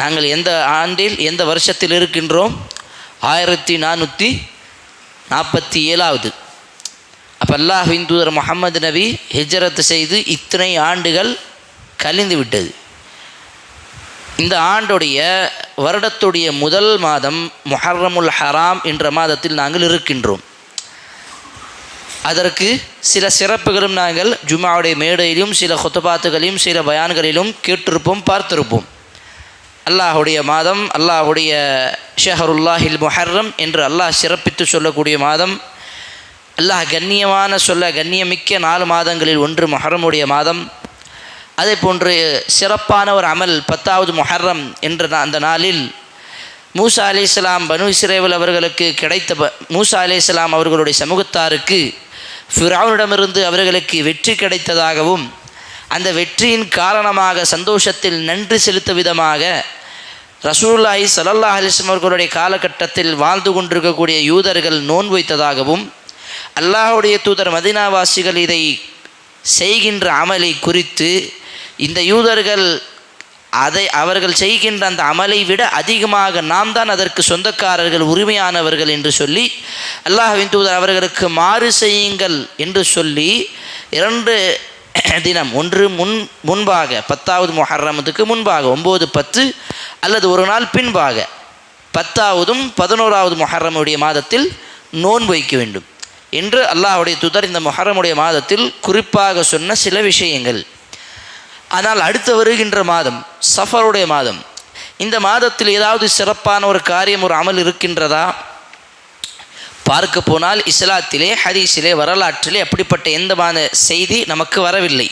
நாங்கள் எந்த ஆண்டில் எந்த வருஷத்தில் இருக்கின்றோம்? ஆயிரத்தி நானூற்றி நாற்பத்தி ஏழாவது. அப்போ அல்லாஹின் தூதர் முகமது நபி ஹிஜரத் செய்து இத்தனை ஆண்டுகள் கழிந்து விட்டது. இந்த ஆண்டுடைய வருடத்துடைய முதல் மாதம் முஹர்ரமுல் ஹராம் என்ற மாதத்தில் நாங்கள் இருக்கின்றோம். அதற்கு சில சிறப்புகளும் நாங்கள் ஜுமாவுடைய மேடையிலும் சில கொத்தபாத்துகளையும் சில பயான்களிலும் கேட்டிருப்போம் பார்த்திருப்போம். அல்லாஹுடைய மாதம் அல்லாஹுடைய ஷஹருல்லாஹில் முஹர்ரம் என்று அல்லாஹ் சிறப்பித்து சொல்லக்கூடிய மாதம். அல்லாஹ் கண்ணியமான சொல்ல கண்ணியமிக்க நாலு மாதங்களில் ஒன்று மொஹரமுடைய மாதம். அதே போன்று சிறப்பான ஒரு அமல் பத்தாவது மொஹர்ரம் என்ற நா- அந்த நாளில் மூசா அலி இஸ்லாம் பனு இஸ்ரேவல் அவர்களுக்கு கிடைத்த ப- மூசா அலிஸ்லாம் அவர்களுடைய சமூகத்தாருக்கு ஃபிரௌனிடமிருந்து அவர்களுக்கு வெற்றி கிடைத்ததாகவும் அந்த வெற்றியின் காரணமாக சந்தோஷத்தில் நன்றி செலுத்த விதமாக ரசூல்லாஹி ஸல்லல்லாஹு அலைஹி அவர்களுடைய காலகட்டத்தில் வாழ்ந்து கொண்டிருக்கக்கூடிய யூதர்கள் நோன் வைத்ததாகவும் அல்லாஹுடைய தூதர் மதினாவாசிகள் இதை செய்கின்ற அமலை குறித்து இந்த யூதர்கள் அதை அவர்கள் செய்கின்ற அந்த அமலை விட அதிகமாக நாம் தான் அதற்கு சொந்தக்காரர்கள் உரிமையானவர்கள் என்று சொல்லி அல்லாஹ்வின் தூதர் அவர்களுக்கு மாறு செய்யுங்கள் என்று சொல்லி இரண்டு தினம் ஒன்று முன் முன்பாக பத்தாவது முஹர்ரமத்துக்கு முன்பாக ஒம்பது பத்து அல்லது ஒரு நாள் பின்பாக பத்தாவதும் பதினோராவது முஹர்ரமுடைய மாதத்தில் நோன்பு வைக்க வேண்டும் என்று அல்லாஹ்வுடைய துதர் இந்த முஹர்ரமுடைய மாதத்தில் குறிப்பாக சொன்ன சில விஷயங்கள். ஆனால் அடுத்து வருகின்ற மாதம் சஃபருடைய மாதம் இந்த மாதத்தில் ஏதாவது சிறப்பான ஒரு காரியம் ஒரு அமல் இருக்கின்றதா? பார்க்க போனால் இஸ்லாத்திலே ஹதீஸிலே வரலாற்றிலே அப்படிப்பட்ட எந்தமான செய்தி நமக்கு வரவில்லை.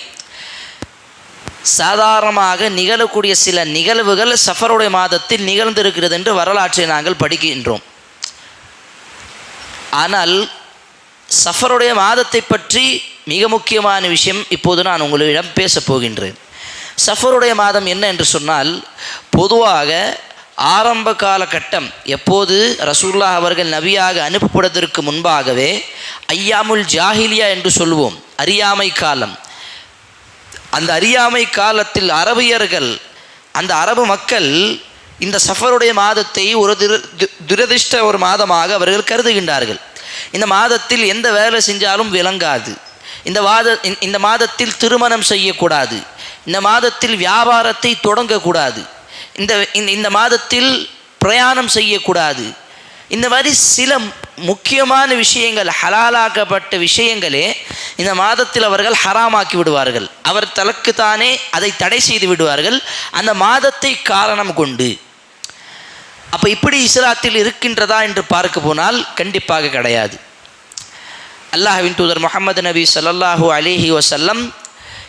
சாதாரணமாக நிகழக்கூடிய சில நிகழ்வுகள் சஃபருடைய மாதத்தில் நிகழ்ந்திருக்கிறது என்று வரலாற்றை நாங்கள் படிக்கின்றோம். ஆனால் சஃபருடைய மாதத்தை பற்றி மிக முக்கியமான விஷயம் இப்போது நான் உங்களிடம் பேசப் போகின்றேன். சஃபருடைய மாதம் என்ன என்று சொன்னால் பொதுவாக ஆரம்ப காலகட்டம் எப்போது ரசூல்லா அவர்கள் நபியாக அனுப்பப்படுவதற்கு முன்பாகவே ஐயாமுல் ஜாஹிலியா என்று சொல்லுவோம் அறியாமை காலம். அந்த அறியாமை காலத்தில் அரபியர்கள் அந்த அரபு மக்கள் இந்த சஃபருடைய மாதத்தை ஒரு துர- து- துரதிர்ஷ்ட ஒரு மாதமாக அவர்கள் கருதுகின்றார்கள். இந்த மாதத்தில் எந்த வேலை செஞ்சாலும் விளங்காது. இந்த வாத இந்த மாதத்தில் திருமணம் செய்யக்கூடாது. இந்த மாதத்தில் வியாபாரத்தை தொடங்கக்கூடாது. இந்த இந்த- இந்த மாதத்தில் பிரயாணம் செய்யக்கூடாது. இந்த மாதிரி சில முக்கியமான விஷயங்கள் ஹலாலாக்கப்பட்ட விஷயங்களே இந்த மாதத்தில் அவர்கள் ஹராமாக்கி விடுவார்கள். அவர் தலக்குத்தானே அதை தடை செய்து விடுவார்கள். அந்த மாதத்தை காரணம் கொண்டு. அப்போ இப்படி இஸ்லாத்தில் இருக்கின்றதா என்று பார்க்க போனால் கண்டிப்பாக கிடையாது. அல்லாஹின் தூதர் முகமது நபி சல்லாஹூ அலிஹி வசல்லம்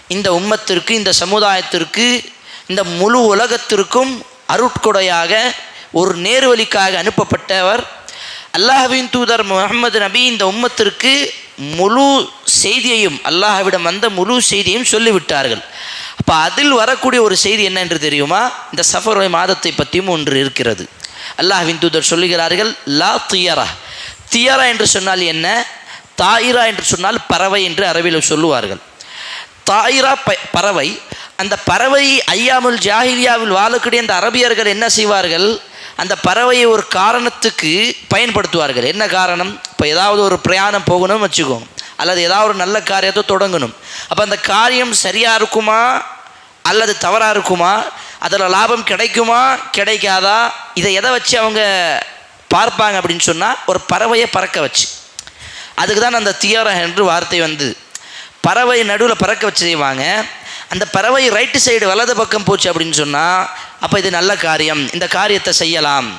இந்த உம்மத்திற்கு இந்த சமுதாயத்திற்கு இந்த முழு உலகத்திற்கும் அருட்கொடையாக ஒரு நேர்வழிக்காக அனுப்பப்பட்டவர். அல்லாஹ்வின் தூதர் முகமது நபி இந்த உம்மத்திற்கு முழு செய்தியையும் அல்லாஹ்விடம் வந்த முழு செய்தியையும் சொல்லிவிட்டார்கள். அப்போ அதில் வரக்கூடிய ஒரு செய்தி என்ன என்று தெரியுமா? இந்த சஃபருடைய மாதத்தை பற்றியும் ஒன்று இருக்கிறது. அல்லாஹ்வின் தூதர் சொல்லுகிறார்கள் லா தியரா. தியரா என்று சொன்னால் என்ன? தாயிரா என்று சொன்னால் பறவை என்று அரபியில் சொல்லுவார்கள். தாயிரா ப- பறவை அந்த பறவை ஐயாமுல் ஜாஹிலியாவில் வாழக்கூடிய அந்த அரபியர்கள் என்ன செய்வார்கள்? அந்த பறவையை ஒரு காரணத்துக்கு பயன்படுத்துவார்கள். என்ன காரணம்? இப்போ ஏதாவது ஒரு பிரயாணம் போகணும்னு வச்சுக்கோ அல்லது ஏதாவது ஒரு நல்ல காரியத்தை தொடங்கணும். அப்போ அந்த காரியம் சரியாக இருக்குமா? அல்லது தவறாக இருக்குமா? அதில் லாபம் கிடைக்குமா? கிடைக்காதா? இதை எதை வச்சு அவங்க பார்ப்பாங்க அப்படின்னு சொன்னால் ஒரு பறவையை பறக்க வச்சு. அதுக்கு தான் அந்த தியோரா என்று வார்த்தை வந்து. பறவை நடுவில் பறக்க வச்சு செய்வாங்க. அந்த பறவை ரைட்டு சைடு வலது பக்கம் போச்சு அப்படின்னு சொன்னால் அப்போ இது நல்ல காரியம். இந்த காரியத்தை செய்யலாம்.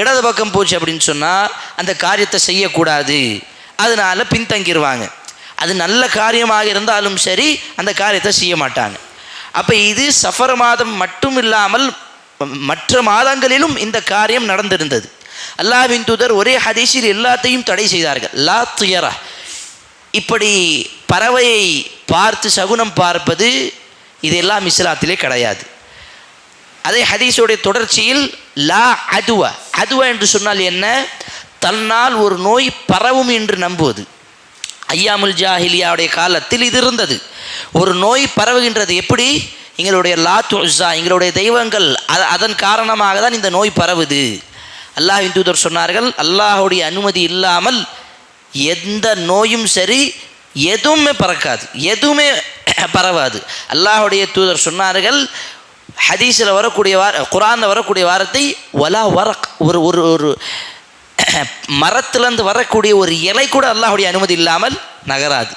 இடது பக்கம் போச்சு அப்படின்னு சொன்னால் அந்த காரியத்தை செய்யக்கூடாது. அதனால் பின்தங்கிடுவாங்க அது நல்ல காரியமாக இருந்தாலும் சரி அந்த காரியத்தை செய்ய மாட்டாங்க. அப்போ இது சஃபர் மாதம் மட்டும் இல்லாமல் மற்ற மாதங்களிலும் இந்த காரியம் நடந்திருந்தது. அல்லாவின் தூதர் ஒரே ஹதீஸில் எல்லாத்தையும் தடை செய்தார்கள். லா துயரா. இப்படி பறவையை பார்த்து சகுனம் பார்ப்பது இதெல்லாம் இஸ்லாத்திலே கிடையாது. அதே ஹதீஸுடைய தொடர்ச்சியில் லா அதுவா. அதுவா என்று சொன்னால் என்ன? தன்னால் ஒரு நோய் பரவும் என்று நம்புவது. ஐயாமுல் ஜாஹிலியாவுடைய காலத்தில் இது இருந்தது. ஒரு நோய் பரவுகின்றது எப்படி? எங்களுடைய லாத் உஸ்ஸா எங்களுடைய தெய்வங்கள் அ- அதன் காரணமாக தான் இந்த நோய் பரவுது. அல்லாஹ் தூதர் சொன்னார்கள் அல்லாஹ்வுடைய அனுமதி இல்லாமல் எந்த நோயும் சரி எதுவுமே பறக்காது. எதுவுமே பரவாது. அல்லாஹுடைய தூதர் சொன்னார்கள் ஹதீஸில் வரக்கூடிய வார குரானில் வரக்கூடிய வாரத்தை வலா வர ஒரு ஒரு ஒரு மரத்திலேருந்து வரக்கூடிய ஒரு இலை கூட அல்லாஹுடைய அனுமதி இல்லாமல் நகராது.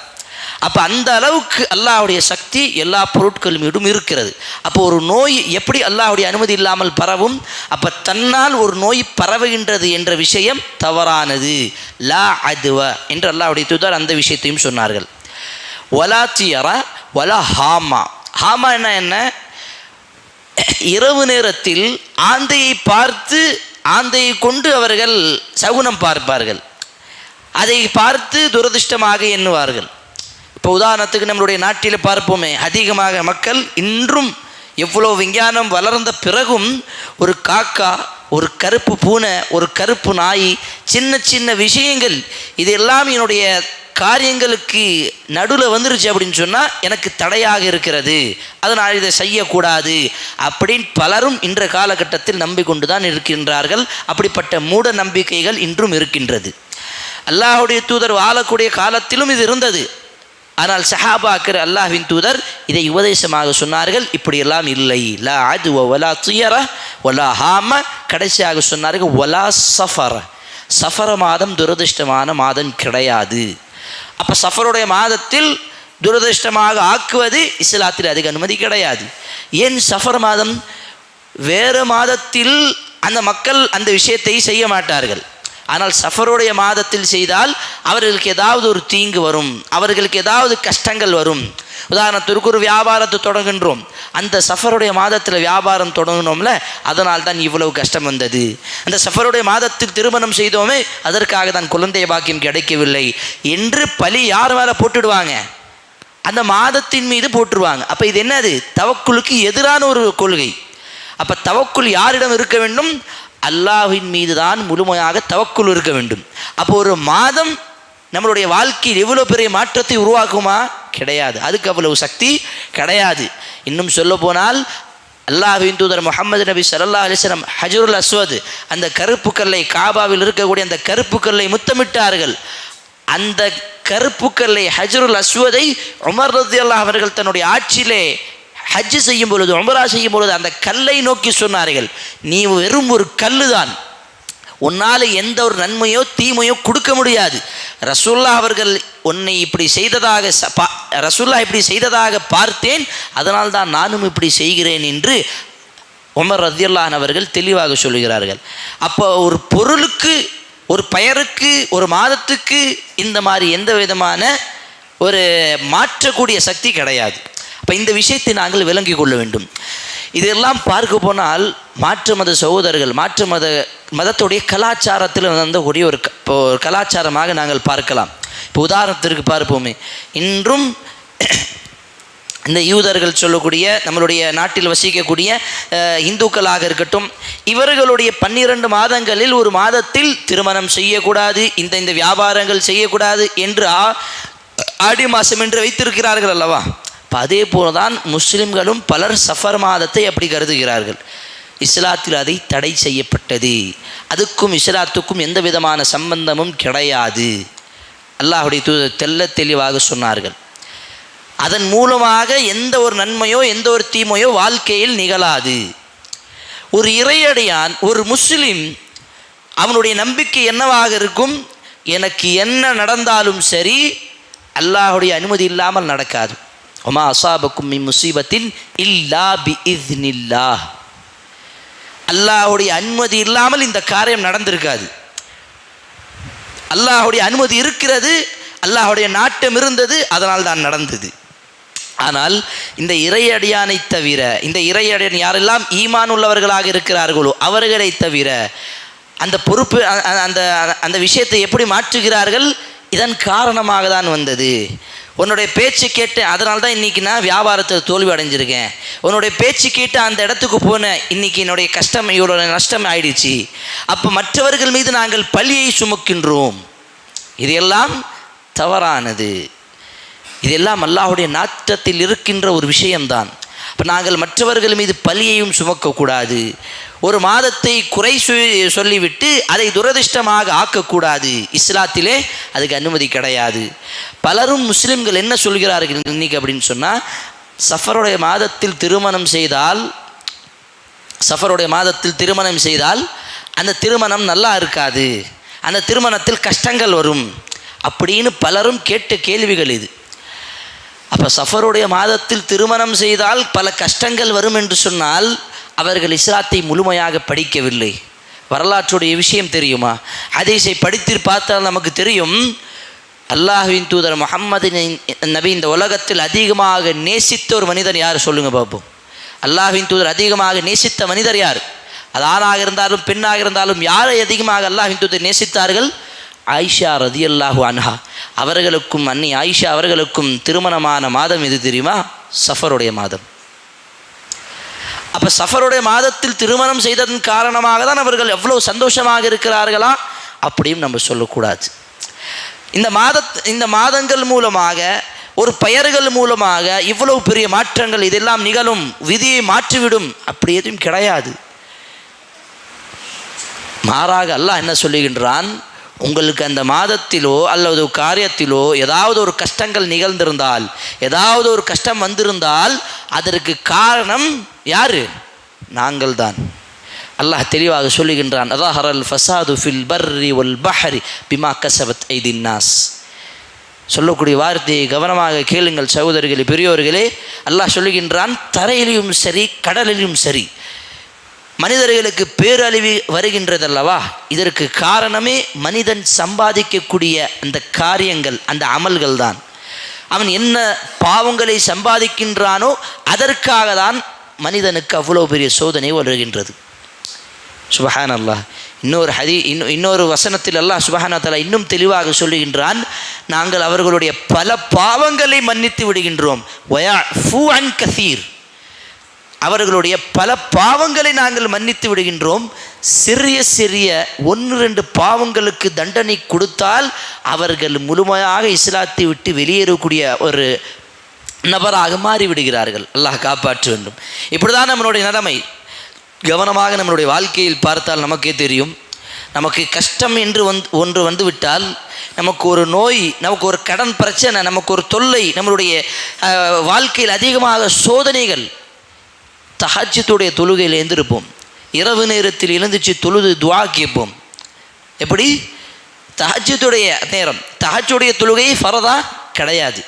அப்போ அந்த அளவுக்கு அல்லாஹுடைய சக்தி எல்லா பொருட்கள் மீதும் இருக்கிறது. அப்போ ஒரு நோய் எப்படி அல்லாஹுடைய அனுமதி இல்லாமல் பரவும்? அப்போ தன்னால் ஒரு நோய் பரவுகின்றது என்ற விஷயம் தவறானது. லா அதுவ என்று அல்லாஹுடைய தூதர் அந்த விஷயத்தையும் சொன்னார்கள். ஒலா தியரா ஒலா ஹாமா. ஹாமா என்ன என்ன? இரவு நேரத்தில் ஆந்தையை பார்த்து ஆந்தையை கொண்டு அவர்கள் சகுனம் பார்ப்பார்கள். அதை பார்த்து துரதிர்ஷ்டமாக எண்ணுவார்கள். இப்போ உதாரணத்துக்கு நம்மளுடைய நாட்டில் பார்ப்போமே அதிகமாக மக்கள் இன்றும் எவ்வளோ விஞ்ஞானம் வளர்ந்த பிறகும் ஒரு காக்கா ஒரு கருப்பு பூனை ஒரு கருப்பு நாய் சின்ன சின்ன விஷயங்கள் இதெல்லாம் என்னுடைய காரியங்களுக்கு நடுவில் வந்துருச்சு அப்படின்னு சொன்னால் எனக்கு தடையாக இருக்கிறது. அதனால் இதை செய்யக்கூடாது அப்படின்னு பலரும் இன்ற காலகட்டத்தில் நம்பிக்கொண்டு தான் இருக்கின்றார்கள். அப்படிப்பட்ட மூட நம்பிக்கைகள் இன்றும் இருக்கின்றது. அல்லாஹுடைய தூதர் வாழக்கூடிய காலத்திலும் இது இருந்தது. ஆனால் சஹாபாக்கர் அல்லாஹின் தூதர் இதை உபதேசமாக சொன்னார்கள். இப்படியெல்லாம் இல்லை. லா அது ஒலா துயர ஒலா ஹாம. கடைசியாக சொன்னார்கள் ஒலா சஃபர. சஃபர மாதம் துரதிருஷ்டமான மாதம் கிடையாது. அப்போ சஃபருடைய மாதத்தில் துரதிருஷ்டமாக ஆக்குவது இஸ்லாத்தில் அதிக அனுமதி கிடையாது. ஏன் சஃபர் மாதம்? வேறு மாதத்தில் அந்த மக்கள் அந்த விஷயத்தை செய்ய மாட்டார்கள். ஆனால் சஃபருடைய மாதத்தில் செய்தால் அவர்களுக்கு ஏதாவது ஒரு தீங்கு வரும். அவர்களுக்கு ஏதாவது கஷ்டங்கள் வரும். உதாரணத்திற்கு ஒரு வியாபாரத்தை தொடங்குகின்றோம். அந்த சஃபருடைய மாதத்தில் வியாபாரம் தொடங்கினோம்ல அதனால் தான் இவ்வளவு கஷ்டம் வந்தது. அந்த சஃபருடைய மாதத்தில் திருமணம் செய்தோமே அதற்காக தான் குழந்தை பாக்கியம் கிடைக்கவில்லை என்று பழி யார் மேலே போட்டுடுவாங்க? அந்த மாதத்தின் மீது போட்டுருவாங்க. அப்போ இது என்னது? தவக்குழுக்கு எதிரான ஒரு கொள்கை. அப்போ தவக்குள் யாரிடம் இருக்க வேண்டும்? அல்லாஹின் மீது தான் முழுமையாக தவக்குள் இருக்க வேண்டும். அப்போ ஒரு மாதம் நம்மளுடைய வாழ்க்கையில் எவ்வளோ பெரிய மாற்றத்தை உருவாக்குமா? கிடையாது. அதுக்கு அவ்வளவு சக்தி கிடையாது. இன்னும் சொல்ல போனால் அல்லாஹின் தூதர் முகமது நபி சல்லா அலிஸ்லம் ஹஜருல் அஸ்வத் அந்த கருப்பு கல்லை காபாவில் இருக்கக்கூடிய அந்த கருப்பு கல்லை முத்தமிட்டார்கள். அந்த கருப்பு கல்லை ஹஜருல் அஸ்வதை உமர் ரத்தியல்லாஹ் அவர்கள் தன்னுடைய ஆட்சியிலே ஹஜ் செய்யும் பொழுது உமரா செய்யும் பொழுது அந்த கல்லை நோக்கி சொன்னார்கள். நீ வெறும் ஒரு கல்லு தான் உன்னால் எந்த ஒரு நன்மையோ தீமையோ கொடுக்க முடியாது. ரசூல்லா அவர்கள் உன்னை இப்படி செய்ததாக ச- பா- ரசூல்லா இப்படி செய்ததாக பார்த்தேன். அதனால் தான் நானும் இப்படி செய்கிறேன் என்று உமர் ரத்தியல்லான் அவர்கள் தெளிவாக சொல்கிறார்கள். அப்போ ஒரு பொருளுக்கு ஒரு பெயருக்கு ஒரு மாதத்துக்கு இந்த மாதிரி எந்த விதமான ஒரு மாற்றக்கூடிய சக்தி கிடையாது. அப்போ இந்த விஷயத்தை நாங்கள் விளங்கிக் கொள்ள வேண்டும். இதெல்லாம் பார்க்க போனால் மாற்று மத சகோதரர்கள் மாற்று மத மதத்துடைய கலாச்சாரத்தில் வந்தக்கூடிய ஒரு ஒரு கலாச்சாரமாக நாங்கள் பார்க்கலாம். இப்போ உதாரணத்திற்கு பார்ப்போமே. இன்றும் இந்த யூதர்கள் சொல்லக்கூடிய நம்மளுடைய நாட்டில் வசிக்கக்கூடிய இந்துக்களாக இருக்கட்டும் இவர்களுடைய பன்னிரண்டு மாதங்களில் ஒரு மாதத்தில் திருமணம் செய்யக்கூடாது இந்த இந்த வியாபாரங்கள் செய்யக்கூடாது என்று ஆ- ஆடி மாதம் என்று வைத்திருக்கிறார்கள் அல்லவா? அதே போல தான் முஸ்லிம்களும் பலர் சஃபர் மாதத்தை அப்படி கருதுகிறார்கள். இஸ்லாத்தில் அதை தடை செய்யப்பட்டது. அதுக்கும் இஸ்லாத்துக்கும் எந்த விதமான சம்பந்தமும் கிடையாது. அல்லாஹுடைய தூதர் தெல்ல தெளிவாக சொன்னார்கள். அதன் மூலமாக எந்த ஒரு நன்மையோ எந்த ஒரு தீமையோ வாழ்க்கையில் நிகழாது. ஒரு இறையடியான் ஒரு முஸ்லிம் அவனுடைய நம்பிக்கை என்னவாக இருக்கும்? எனக்கு என்ன நடந்தாலும் சரி அல்லாஹுடைய அனுமதி இல்லாமல் நடக்காது. ஒமா அசாபக்கும் மின் இல்லா பி இஸ்னில்லா அல்லாஹுடைய அனுமதி இல்லாமல் இந்த காரியம் நடந்திருக்காது. அல்லாஹுடைய அனுமதி இருக்கிறது அல்லாஹுடைய நாட்டம் இருந்தது அதனால் தான் நடந்தது. ஆனால் இந்த இறையடியானை தவிர இந்த இறையடியான் யாரெல்லாம் ஈமான் உள்ளவர்களாக இருக்கிறார்களோ அவர்களை தவிர அந்த பொறுப்பு அந்த அந்த விஷயத்தை எப்படி மாற்றுகிறார்கள்? இதன் காரணமாக தான் வந்தது. உன்னுடைய பேச்சு கேட்டு அதனால தான் இன்றைக்கி நான் வியாபாரத்தில் தோல்வி அடைஞ்சிருக்கேன். உன்னுடைய பேச்சு கேட்டு அந்த இடத்துக்கு போனேன் இன்றைக்கி என்னுடைய கஷ்டம் இவ்வளோ நஷ்டம் ஆயிடுச்சு. அப்போ மற்றவர்கள் மீது நாங்கள் பழியை சுமக்கின்றோம். இதையெல்லாம் தவறானது. இதெல்லாம் அல்லாஹுடைய நாற்றத்தில் இருக்கின்ற ஒரு விஷயம்தான். அப்போ நாங்கள் மற்றவர்கள் மீது பழியையும் சுமக்கக்கூடாது. ஒரு மாதத்தை குறை சொ- சொல்லிவிட்டு அதை துரதிர்ஷ்டமாக ஆக்கக்கூடாது. இஸ்லாத்திலே அதுக்கு அனுமதி கிடையாது. பலரும் முஸ்லிம்கள் என்ன சொல்கிறார்கள் இன்னைக்கு அப்படின்னு சொன்னால் சஃபருடைய மாதத்தில் திருமணம் செய்தால் சஃபருடைய மாதத்தில் திருமணம் செய்தால் அந்த திருமணம் நல்லா இருக்காது. அந்த திருமணத்தில் கஷ்டங்கள் வரும் அப்படின்னு பலரும் கேட்ட கேள்விகள் இது. அப்போ சஃபருடைய மாதத்தில் திருமணம் செய்தால் பல கஷ்டங்கள் வரும் என்று சொன்னால் அவர்கள் இஸ்லாத்தை முழுமையாக படிக்கவில்லை. வரலாற்றுடைய விஷயம் தெரியுமா? ஹதீஸை படித்து பார்த்தால் நமக்கு தெரியும். அல்லாஹுவின் தூதர் முகம்மது நபி இந்த உலகத்தில் அதிகமாக நேசித்த ஒரு மனிதர் யார்? சொல்லுங்கள் பாப்போம் அல்லாஹுவின் தூதர் அதிகமாக நேசித்த மனிதர் யார்? அது ஆணாக இருந்தாலும் பெண்ணாக இருந்தாலும் யாரை அதிகமாக அல்லாஹின் தூதர் நேசித்தார்கள்? ஆயிஷா ரதி ரதியல்லாஹு அன்ஹா. அவர்களுக்கும் அன்னி ஆயிஷா அவர்களுக்கும் திருமணமான மாதம் எது தெரியுமா? சஃபருடைய மாதம். அப்போ சஃபருடைய மாதத்தில் திருமணம் செய்ததன் காரணமாக தான் அவர்கள் எவ்வளோ சந்தோஷமாக இருக்கிறார்களா? அப்படியும் நம்ம சொல்லக்கூடாது. இந்த மாத இந்த மாதங்கள் மூலமாக ஒரு பெயர்கள் மூலமாக இவ்வளவு பெரிய மாற்றங்கள் இதெல்லாம் நிகழும் விதியை மாற்றிவிடும் அப்படி எதுவும் கிடையாது. மாறாக அல்லாஹ் என்ன சொல்லுகின்றான்? உங்களுக்கு அந்த மாதத்திலோ அல்லது காரியத்திலோ ஏதாவது ஒரு கஷ்டங்கள் நிகழ்ந்திருந்தால் ஏதாவது ஒரு கஷ்டம் வந்திருந்தால் அதற்கு காரணம் யார்? நாங்கள் தான் அல்லாஹ் தெளிவாக சொல்லுகின்றான் அதாஹரல் ஃபசாது ஃபில் பர்ரி ஒல் பஹரி பிமா கசபத் ஐதின்னாஸ் சொல்லக்கூடிய வார்த்தையை கவனமாக கேளுங்கள் சகோதரிகளே பெரியோர்களே. அல்லாஹ் சொல்லுகின்றான் தரையிலும் சரி கடலிலும் சரி. மனிதர்களுக்கு பேரழிவு வருகின்றதல்லவா? இதற்கு காரணமே மனிதன் சம்பாதிக்கக்கூடிய அந்த காரியங்கள் அந்த அமல்கள் தான் அவன் என்ன பாவங்களை சம்பாதிக்கின்றானோ அதற்காக தான் மனிதனுக்கு அவ்வளோ பெரிய சோதனை வருகின்றது. சுபஹான் அல்லாஹ் இன்னொரு ஹதி இன்னும் இன்னொரு வசனத்தில் அல்லாஹ் சுபஹானா தலா இன்னும் தெளிவாக சொல்லுகின்றான் நாங்கள் அவர்களுடைய பல பாவங்களை மன்னித்து விடுகின்றோம். வயா ஃபூ அன் கசீர். அவர்களுடைய பல பாவங்களை நாங்கள் மன்னித்து விடுகின்றோம். சிறிய சிறிய ஒன்று ரெண்டு பாவங்களுக்கு தண்டனை கொடுத்தால் அவர்கள் முழுமையாக இஸ்லாத்தை விட்டு வெளியேறக்கூடிய ஒரு நபராக மாறிவிடுகிறார்கள். அல்லாஹ் காப்பாற்ற வேண்டும். இப்படிதான் நம்மளுடைய நிலைமை. கவனமாக நம்மளுடைய வாழ்க்கையில் பார்த்தால் நமக்கே தெரியும். நமக்கு கஷ்டம் என்று வந் ஒன்று வந்துவிட்டால் நமக்கு ஒரு நோய் நமக்கு ஒரு கடன் பிரச்சனை நமக்கு ஒரு தொல்லை நம்மளுடைய வாழ்க்கையில் அதிகமாக சோதனைகள் தஹஜத்துடைய தொழுகையில் எழுந்திருப்போம். இரவு நேரத்தில் எழுந்துச்சு தொழுது துவா கேட்போம். எப்படி? தஹஜத்துடைய நேரம். தஹஜுடைய தொழுகை ஃபரதா கிடையாது.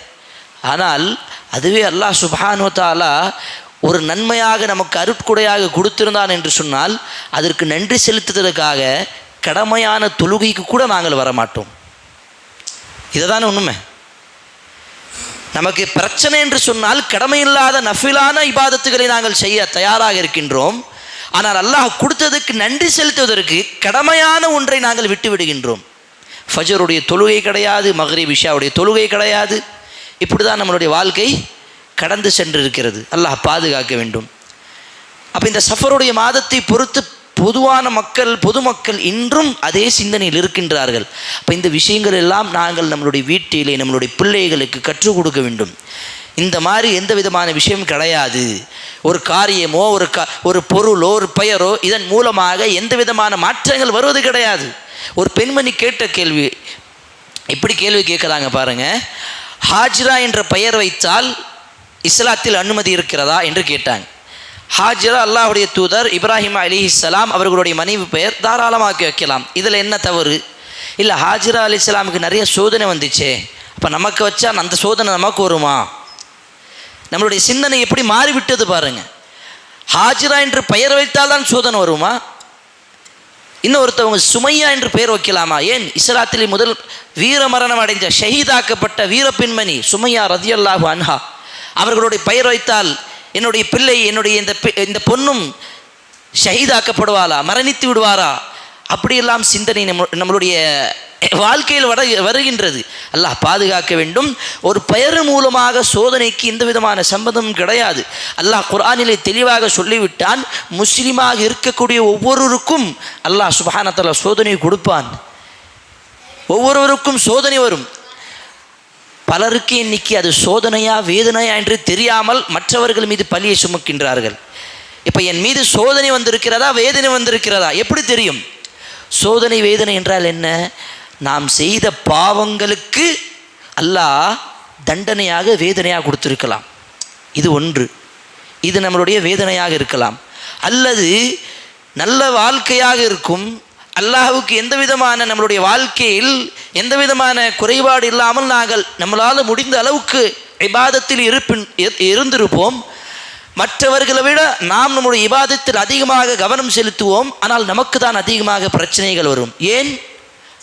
ஆனால் அதுவே அல்லாஹ் சுப்ஹானு தாலா ஒரு நன்மையாக நமக்கு அருட்குடையாக கொடுத்திருந்தான் என்று சொன்னால் அதற்கு நன்றி செலுத்துவதற்காக கடமையான தொழுகைக்கு கூட நாங்கள் வரமாட்டோம். இதுதானே உண்மை? நமக்கு பிரச்சனை என்று சொன்னால் கடமையில்லாத நஃபிலான இபாதத்துகளை நாங்கள் செய்ய தயாராக இருக்கின்றோம். ஆனால் அல்லாஹ் கொடுத்ததுக்கு நன்றி செலுத்துவதற்கு கடமையான ஒன்றை நாங்கள் விட்டு விடுகின்றோம் ஃபஜருடைய தொழுகை கிடையாது மஹ்ரிப் இஷாவுடைய தொழுகை கிடையாது. இப்படி தான் நம்மளுடைய வாழ்க்கை கடந்து சென்றிருக்கிறது. அல்லாஹ் பாதுகாக்க வேண்டும். அப்போ இந்த சஃபருடைய மாதத்தை பொறுத்து பொதுவான மக்கள் பொதுமக்கள் இன்றும் அதே சிந்தனையில் இருக்கின்றார்கள். அப்போ இந்த விஷயங்கள் எல்லாம் நாங்கள் நம்மளுடைய வீட்டிலே நம்மளுடைய பிள்ளைகளுக்கு கற்றுக் கொடுக்க வேண்டும். இந்த மாதிரி எந்த விதமான விஷயம் கிடையாது. ஒரு காரியமோ ஒரு க ஒரு பொருளோ ஒரு பெயரோ இதன் மூலமாக எந்த விதமான மாற்றங்கள் வருவது கிடையாது. ஒரு பெண்மணி கேட்ட கேள்வி இப்படி கேள்வி கேட்குறாங்க பாருங்க. ஹாஜ்ரா என்ற பெயர் வைத்தால் இஸ்லாத்தில் அனுமதி இருக்கிறதா என்று கேட்டாங்க. ஹாஜரா அல்லாஹுடைய தூதர் இப்ராஹிம் அலிஹிஸ்ஸலாம் அவர்களுடைய மனைவி பெயர் தாராளமாக்கி வைக்கலாம். இதில் என்ன தவறு? இல்லை ஹாஜிரா அலி இஸ்லாமுக்கு நிறைய சோதனை வந்துச்சே. அப்போ நமக்கு வச்சா அந்த சோதனை நமக்கு வருமா? நம்மளுடைய சிந்தனை எப்படி மாறிவிட்டது பாருங்கள் ஹாஜிரா என்று பெயர் வைத்தால் தான் சோதனை வருமா? இன்னொருத்தவங்க சுமையா என்று பெயர் வைக்கலாமா? ஏன்? இஸ்லாத்திலே முதல் வீரமரணம் அடைந்த ஷஹீதாக்கப்பட்ட வீர பெண்மணி சுமையா ரதியல்லாஹு அன்ஹா அவர்களுடைய பெயர் வைத்தால் என்னுடைய பிள்ளை என்னுடைய இந்த பெ- இந்த பொண்ணும் ஷஹீதாக்கப்படுவாளா மரணித்து விடுவாரா? அப்படியெல்லாம் சிந்தனை நம்ம நம்மளுடைய வாழ்க்கையில் வர வருகின்றது. அல்லாஹ் பாதுகாக்க வேண்டும். ஒரு பெயர் மூலமாக சோதனைக்கு எந்த விதமான சம்பந்தமும் கிடையாது. அல்லாஹ் குரானிலே தெளிவாக சொல்லிவிட்டான் முஸ்லீமாக இருக்கக்கூடிய ஒவ்வொருவருக்கும் அல்லாஹ் சுபானத்தில் சோதனை கொடுப்பான். ஒவ்வொருவருக்கும் சோதனை வரும். பலருக்கு இன்னைக்கு அது சோதனையா வேதனையா என்று தெரியாமல் மற்றவர்கள் மீது பழியை சுமக்கின்றார்கள். இப்போ என் மீது சோதனை வந்திருக்கிறதா வேதனை வந்திருக்கிறதா? எப்படி தெரியும்? சோதனை வேதனை என்றால் என்ன? நாம் செய்த பாவங்களுக்கு அல்லாஹ் தண்டனையாக வேதனையாக கொடுத்துருக்கலாம். இது ஒன்று. இது நம்மளுடைய வேதனையாக இருக்கலாம். அல்லது நல்ல வாழ்க்கையாக இருக்கும் அல்லாஹுக்கு எந்த விதமான நம்மளுடைய வாழ்க்கையில் எந்த விதமான குறைபாடு இல்லாமல் நாங்கள் நம்மளால் முடிந்த அளவுக்கு இபாதத்தில் இருப்பின் இரு- இருந்திருப்போம். மற்றவர்களை விட நாம் நம்முடைய இபாதத்தில் அதிகமாக கவனம் செலுத்துவோம். ஆனால் நமக்கு தான் அதிகமாக பிரச்சனைகள் வரும். ஏன்?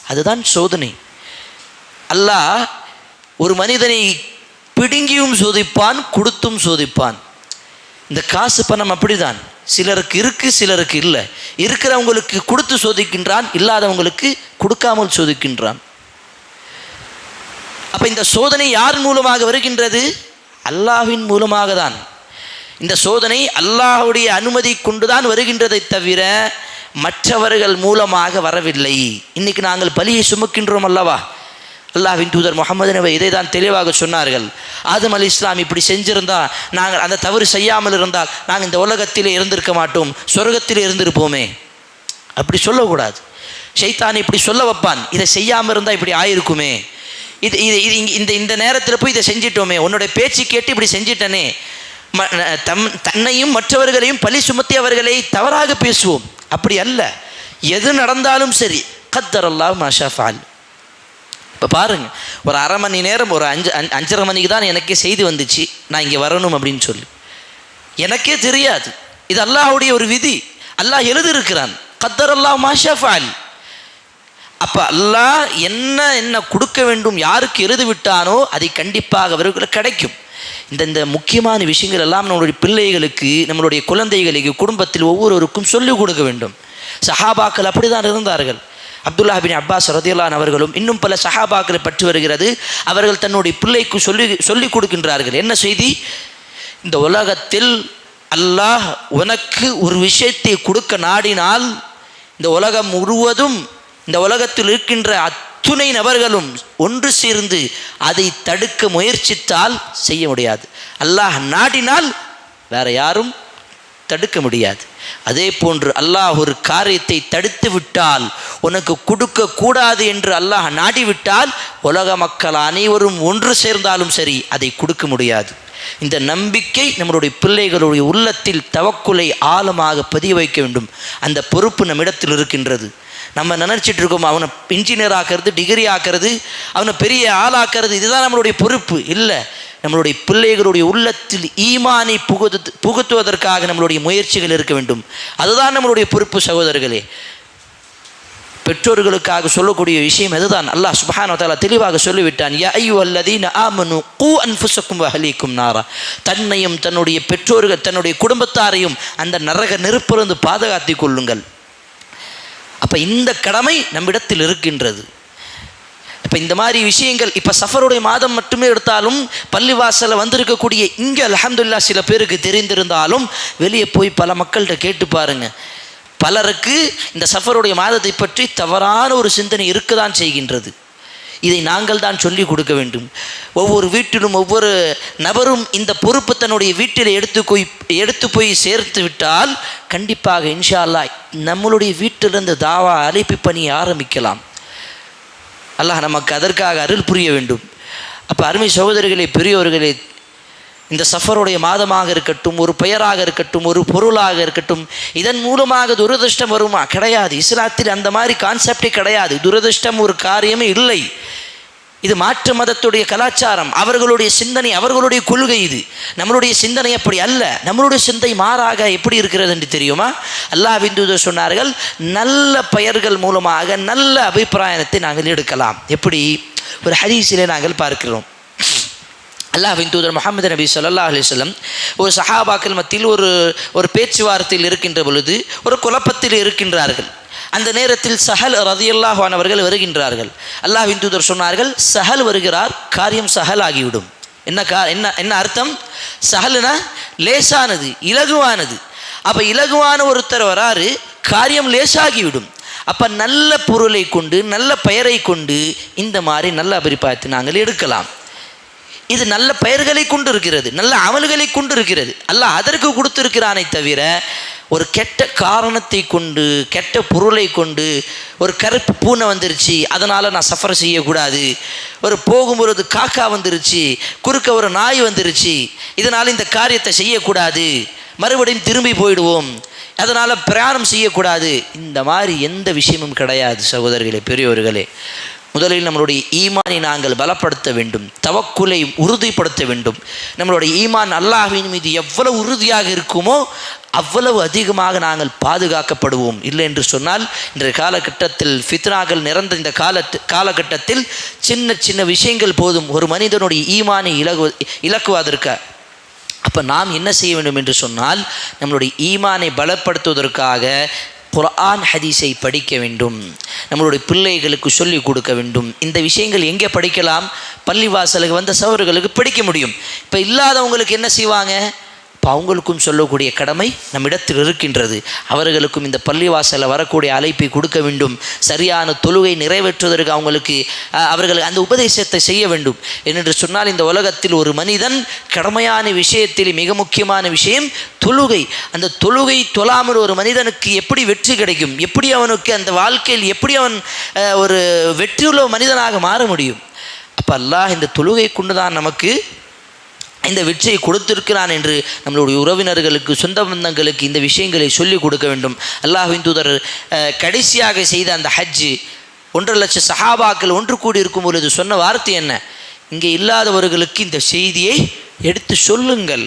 அதுதான் சோதனை. அல்லாஹ் ஒரு மனிதனை பிடுங்கியும் சோதிப்பான் கொடுத்தும் சோதிப்பான். இந்த காசு பணம் அப்படிதான். சிலருக்கு இருக்குது சிலருக்கு இல்லை. இருக்கிறவங்களுக்கு கொடுத்து சோதிக்கின்றான் இல்லாதவங்களுக்கு கொடுக்காமல் சோதிக்கின்றான். அப்போ இந்த சோதனை யார் மூலமாக வருகின்றது? அல்லாஹ்வின் மூலமாக தான் இந்த சோதனை அல்லாஹுடைய அனுமதி கொண்டுதான் வருகின்றதை தவிர மற்றவர்கள் மூலமாக வரவில்லை. இன்னைக்கு நாங்கள் பலியை சுமக்கின்றோம் அல்லவா? அல்லாஹின் தூதர் முகமது நபி இதை தான் தெளிவாக சொன்னார்கள். ஆதம் அலி இஸ்லாம் இப்படி செஞ்சிருந்தால் நாங்கள் அந்த தவறு செய்யாமல் இருந்தால் நாங்கள் இந்த உலகத்திலே இருந்திருக்க மாட்டோம் சொர்க்கத்திலே இருந்திருப்போமே. அப்படி சொல்லக்கூடாது. ஷைத்தான் இப்படி சொல்ல வைப்பான் இதை செய்யாமல் இருந்தால் இப்படி ஆயிருக்குமே. இது இது இது இந்த இந்த நேரத்தில் போய் இதை செஞ்சிட்டோமே உன்னுடைய பேச்சு கேட்டு இப்படி செஞ்சிட்டனே. ம- தம் தன்னையும் மற்றவர்களையும் பழி சுமத்தி அவர்களை தவறாக பேசுவோம். அப்படி அல்ல. எது நடந்தாலும் சரி கத்தர் அல்லாஹ் மாஷா ஃபால். இப்போ பாருங்கள் ஒரு அரை மணி நேரம் ஒரு அஞ்சு அஞ்சு- அஞ்சரை மணிக்கு தான் எனக்கே செய்தி வந்துச்சு நான் இங்கே வரணும் அப்படின்னு சொல்லி. எனக்கே தெரியாது. இது அல்லாஹுடைய ஒரு விதி. அல்லாஹ் எழுதியிருக்கிறான். கத்தர் அல்லாஹ் மாஷா ஃபால் அப்போ அல்லாஹ் என்ன என்ன கொடுக்க வேண்டும் யாருக்கு எழுதி விட்டானோ அதை கண்டிப்பாக அவர்களுக்கு கிடைக்கும். இந்த இந்த முக்கியமான விஷயங்கள் எல்லாம் நம்மளுடைய பிள்ளைகளுக்கு நம்மளுடைய குழந்தைகளுக்கு குடும்பத்தில் ஒவ்வொருவருக்கும் சொல்லிக் கொடுக்க வேண்டும். சஹாபாக்கள் அப்படிதான் இருந்தார்கள். அப்துல்லா பின் அப்பாஸ் ரதியுல்லான் அவர்களும் இன்னும் பல சஹாபாக்களை பற்றி வருகிறது. அவர்கள் தன்னுடைய பிள்ளைக்கு சொல்லி சொல்லிக் கொடுக்கின்றார்கள். என்ன செய்தி? இந்த உலகத்தில் அல்லாஹ் உனக்கு ஒரு விஷயத்தை கொடுக்க நாடினால் இந்த உலகம் முழுவதும் இந்த உலகத்தில் இருக்கின்ற அத்துணை நபர்களும் ஒன்று சேர்ந்து அதை தடுக்க முயற்சித்தால் செய்ய முடியாது. அல்லாஹ் நாடினால் வேற யாரும் தடுக்க முடியாது. அதே போன்று அல்லாஹ் ஒரு காரியத்தை தடுத்து விட்டால் உனக்கு கொடுக்க கூடாது என்று அல்லாஹ் நாடிவிட்டால் உலக மக்கள் அனைவரும் ஒன்று சேர்ந்தாலும் சரி அதை கொடுக்க முடியாது. இந்த நம்பிக்கை நம்மளுடைய பிள்ளைகளுடைய உள்ளத்தில் தவக்குலை ஆழமாக பதிய வைக்க வேண்டும். அந்த பொறுப்பு நம்மிடத்தில் இருக்கின்றது. நம்ம நினச்சிட்டு இருக்கோம் அவனை இன்ஜினியர் ஆக்கிறது டிகிரி ஆக்கிறது அவனை பெரிய ஆளாக்கிறது இதுதான் நம்மளுடைய பொறுப்பு. இல்லை நம்மளுடைய பிள்ளைகளுடைய உள்ளத்தில் ஈமானை புகுத்து புகுத்துவதற்காக நம்மளுடைய முயற்சிகள் இருக்க வேண்டும். அதுதான் நம்மளுடைய பொறுப்பு சகோதரர்களே. பெற்றோர்களுக்காக சொல்லக்கூடிய விஷயம் அதுதான். அல்லாஹ் சுப்ஹானஹு தெளிவாக சொல்லிவிட்டான் யா அல்லதீன் ஆமனு கூ அன்புசக்கும் வஹலீக்கும் நாரா. தன்னையும் தன்னுடைய பெற்றோர்கள் தன்னுடைய குடும்பத்தாரையும் அந்த நரக நெருப்பிலிருந்து பாதுகாத்துக் கொள்ளுங்கள். அப்போ இந்த கடமை நம்மிடத்தில் இருக்கின்றது. இப்போ இந்த மாதிரி விஷயங்கள் இப்போ சஃபருடைய மாதம் மட்டுமே எடுத்தாலும் பள்ளிவாசலில் வந்திருக்கக்கூடிய இங்கே அலமதுல்லா சில பேருக்கு தெரிந்திருந்தாலும் வெளியே போய் பல மக்கள்கிட்ட கேட்டு பாருங்கள் பலருக்கு இந்த சஃபருடைய மாதத்தை பற்றி தவறான ஒரு சிந்தனை இருக்கதான் செய்கின்றது. இதை நாங்கள் தான் சொல்லிக் கொடுக்க வேண்டும். ஒவ்வொரு வீட்டிலும் ஒவ்வொரு நபரும் இந்த பொறுப்பு தன்னுடைய வீட்டில் எடுத்து போய் எடுத்து போய் சேர்த்து விட்டால் கண்டிப்பாக இன்ஷா அல்லாஹ் நம்மளுடைய வீட்டிலிருந்து தாவா அழைப்பு பணியை ஆரம்பிக்கலாம். அல்லாஹ் நமக்கு அதற்காக அருள் புரிய வேண்டும். அப்போ அருமை சகோதரிகளே பெரியோர்களே இந்த சஃபருடைய மாதமாக இருக்கட்டும் ஒரு பெயராக இருக்கட்டும் ஒரு பொருளாக இருக்கட்டும் இதன் மூலமாக துரதிருஷ்டம் வருமா? கிடையாது. இஸ்லாத்தில் அந்த மாதிரி கான்செப்டே கிடையாது. துரதிர்ஷ்டம் ஒரு காரியமே இல்லை. இது மாற்று மதத்துடைய கலாச்சாரம் அவர்களுடைய சிந்தனை அவர்களுடைய கொள்கை இது. நம்மளுடைய சிந்தனை அப்படி அல்ல. நம்மளுடைய சிந்தை மாறாக எப்படி இருக்கிறது என்று தெரியுமா? அல்லாஹ் தூதர் சொன்னார்கள் நல்ல பெயர்கள் மூலமாக நல்ல அபிப்பிராயத்தை நாங்கள் எடுக்கலாம். எப்படி? ஒரு ஹதீஸிலே நாங்கள் பார்க்கிறோம். அல்லாஹின் தூதர் முகமது நபி சொல்லா அலைஹி ஒரு சஹாபாக்கள் மத்தியில் ஒரு ஒரு பேச்சுவார்த்தையில் இருக்கின்ற பொழுது ஒரு குழப்பத்தில் இருக்கின்றார்கள். அந்த நேரத்தில் சஹல் ரதியல்லாஹானவர்கள் வருகின்றார்கள். அல்லாஹின் தூதர் சொன்னார்கள் சஹல் வருகிறார் காரியம் சஹல் ஆகிவிடும் என்ன கா என்ன என்ன அர்த்தம்? சஹல்னா லேசானது இலகுவானது. அப்போ இலகுவான ஒருத்தர் வராரு காரியம் லேசாகிவிடும். அப்போ நல்ல பொருளை கொண்டு நல்ல பெயரை கொண்டு இந்த மாதிரி நல்ல அபிப்பிராயத்தை நாங்கள் எடுக்கலாம். இது நல்ல பெயர்களை கொண்டு இருக்கிறது நல்ல அமல்களை கொண்டு இருக்கிறது. அல்லாஹ் அதற்கு கொடுத்திருக்கிறானே தவிர ஒரு கெட்ட காரணத்தை கொண்டு கெட்ட பொருளை கொண்டு ஒரு கருப்பு பூனை வந்துருச்சு அதனால் நான் சஃபர் செய்யக்கூடாது. ஒரு போகும்பொழுது காக்கா வந்துருச்சு குறுக்க ஒரு நாய் வந்துருச்சு இதனால் இந்த காரியத்தை செய்யக்கூடாது. மறுபடியும் திரும்பி போயிடுவோம். அதனால் பிரயாணம் செய்யக்கூடாது. இந்த மாதிரி எந்த விஷயமும் கிடையாது சகோதரர்களே பெரியோர்களே. முதலில் நம்மளுடைய ஈமானை நாங்கள் பலப்படுத்த வேண்டும் தவக்குலை உறுதிப்படுத்த வேண்டும். நம்மளுடைய ஈமான் அல்லாஹின் மீது எவ்வளவு உறுதியாக இருக்குமோ அவ்வளவு அதிகமாக நாங்கள் பாதுகாக்கப்படுவோம். இல்லை என்று சொன்னால் இன்றைய காலகட்டத்தில் ஃபித்னாக்கள் நிறந்த இந்த கால காலகட்டத்தில் சின்ன சின்ன விஷயங்கள் போதும். ஒரு மனிதனுடைய ஈமானை இலகு இலக்குவதற்கு? அப்போ நாம் என்ன செய்ய வேண்டும் என்று சொன்னால் நம்மளுடைய ஈமானை பலப்படுத்துவதற்காக குர்ஆன் ஹதீஸை படிக்க வேண்டும். நம்மளுடைய பிள்ளைகளுக்கு சொல்லிக் கொடுக்க வேண்டும். இந்த விஷயங்கள் எங்கே படிக்கலாம்? பள்ளிவாசலுக்கு வந்த சவர்களுக்கு படிக்க முடியும். இப்போ இல்லாதவங்களுக்கு என்ன செய்வாங்க? அவங்களுக்கும் சொல்லக்கூடிய கடமை நம்மிடத்தில் இருக்கின்றது. அவர்களுக்கும் இந்த பள்ளிவாசலில் வரக்கூடிய அழைப்பை கொடுக்க வேண்டும். சரியான தொழுகை நிறைவேற்றுவதற்கு அவங்களுக்கு அவர்கள் அந்த உபதேசத்தை செய்ய வேண்டும். என்று சொன்னால் இந்த உலகத்தில் ஒரு மனிதன் கடமையான விஷயத்தில் மிக முக்கியமான விஷயம் தொழுகை. அந்த தொழுகை தொழாமல் ஒரு மனிதனுக்கு எப்படி வெற்றி கிடைக்கும்? எப்படி அவனுக்கு அந்த வாழ்க்கையில் எப்படி அவன் ஒரு வெற்றியுள்ள மனிதனாக மாற முடியும்? அப்போ அல்லாஹ் இந்த தொழுகை கொண்டு தான் நமக்கு இந்த வெற்றியை கொடுத்திருக்கிறான் என்று நம்மளுடைய உறவினர்களுக்கு சொந்த பந்தங்களுக்கு இந்த விஷயங்களை சொல்லிக் கொடுக்க வேண்டும். அல்லாஹின் தூதர் கடைசியாக செய்த அந்த ஹஜ்ஜு ஒன்றரை லட்சம் சஹாபாக்கள் ஒன்று கூடி இருக்கும் பொழுது சொன்ன வார்த்தை என்ன? இங்கே இல்லாதவர்களுக்கு இந்த செய்தியை எடுத்து சொல்லுங்கள்.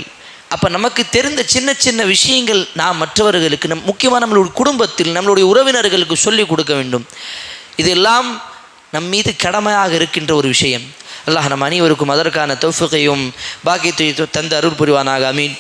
அப்போ நமக்கு தெரிந்த சின்ன சின்ன விஷயங்கள் நாம் மற்றவர்களுக்கு நம் முக்கியமாக நம்மளுடைய குடும்பத்தில் நம்மளுடைய உறவினர்களுக்கு சொல்லிக் கொடுக்க வேண்டும். இதெல்லாம் நம் மீது கடமையாக இருக்கின்ற ஒரு விஷயம். அல்லாஹ் நம் அனைவருக்கும் அதற்கான தொஃபுகையும் பாக்கியத்தை தந்து அருள் புரிவானாக அமீன்